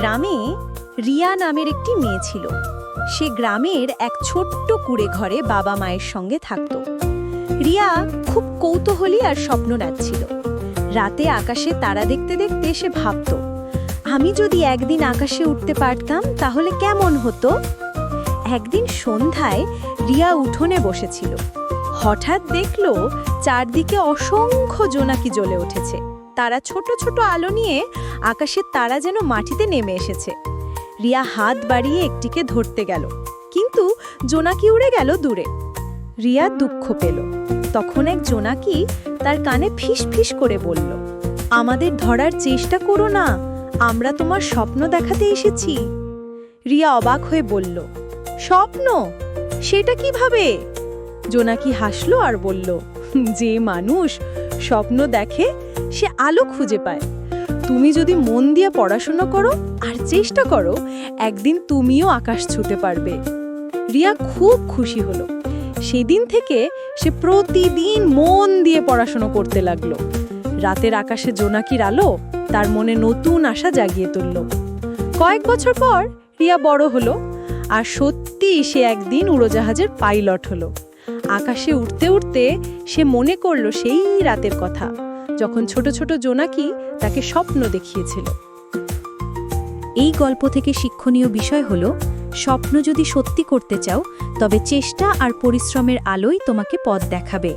গ্রামে রিয়া নামের একটি মেয়ে ছিল। সে গ্রামের এক ছোট্ট কুড়ে ঘরে বাবা মায়ের সঙ্গে থাকত। রিয়া খুব কৌতূহলী আর স্বপ্ন ছিল। রাতে আকাশে তারা দেখতে দেখতে সে ভাবত, আমি যদি একদিন আকাশে উঠতে পারতাম, তাহলে কেমন হতো? একদিন সন্ধ্যায় রিয়া উঠোনে বসেছিল। হঠাৎ দেখল, চারদিকে অসংখ্য জোনাকি জ্বলে উঠেছে। তারা ছোট ছোট আলো নিয়ে আকাশের তারা যেন মাটিতে নেমে এসেছে। রিয়া হাত বাড়িয়ে একটিকে ধরতে গেল, কিন্তু জোনাকি উড়ে গেল দূরে। রিয়া দুঃখ পেল। তখন এক জোনাকি তার কানে ফিস ফিস করে বলল, আমাদের ধরার চেষ্টা করো না, আমরা তোমার স্বপ্ন দেখাতে এসেছি। রিয়া অবাক হয়ে বলল, স্বপ্ন? সেটা কীভাবে? জোনাকি হাসলো আর বলল, যে মানুষ স্বপ্ন দেখে সে আলো খুঁজে পায়। তুমি যদি মন দিয়ে পড়াশোনা করো আর চেষ্টা করো, একদিন তুমিও আকাশ ছুতে পারবে। রিয়া খুব খুশি হলো। সেদিন থেকে সে প্রতিদিন মন দিয়ে পড়াশুনো করতে লাগল। রাতের আকাশে জোনাকির আলো তার মনে নতুন আশা জাগিয়ে তুলল। কয়েক বছর পর রিয়া বড় হলো আর সত্যি সে একদিন উড়োজাহাজের পাইলট হলো। আকাশে উঠতে উঠতে সে মনে করল সেই রাতের কথা, যখন ছোট ছোট জোনাকি তাকে স্বপ্ন দেখিয়েছিল। এই গল্প থেকে শিক্ষণীয় বিষয় হল, স্বপ্ন যদি সত্যি করতে চাও, তবে চেষ্টা আর পরিশ্রমের আলোই তোমাকে পথ দেখাবে।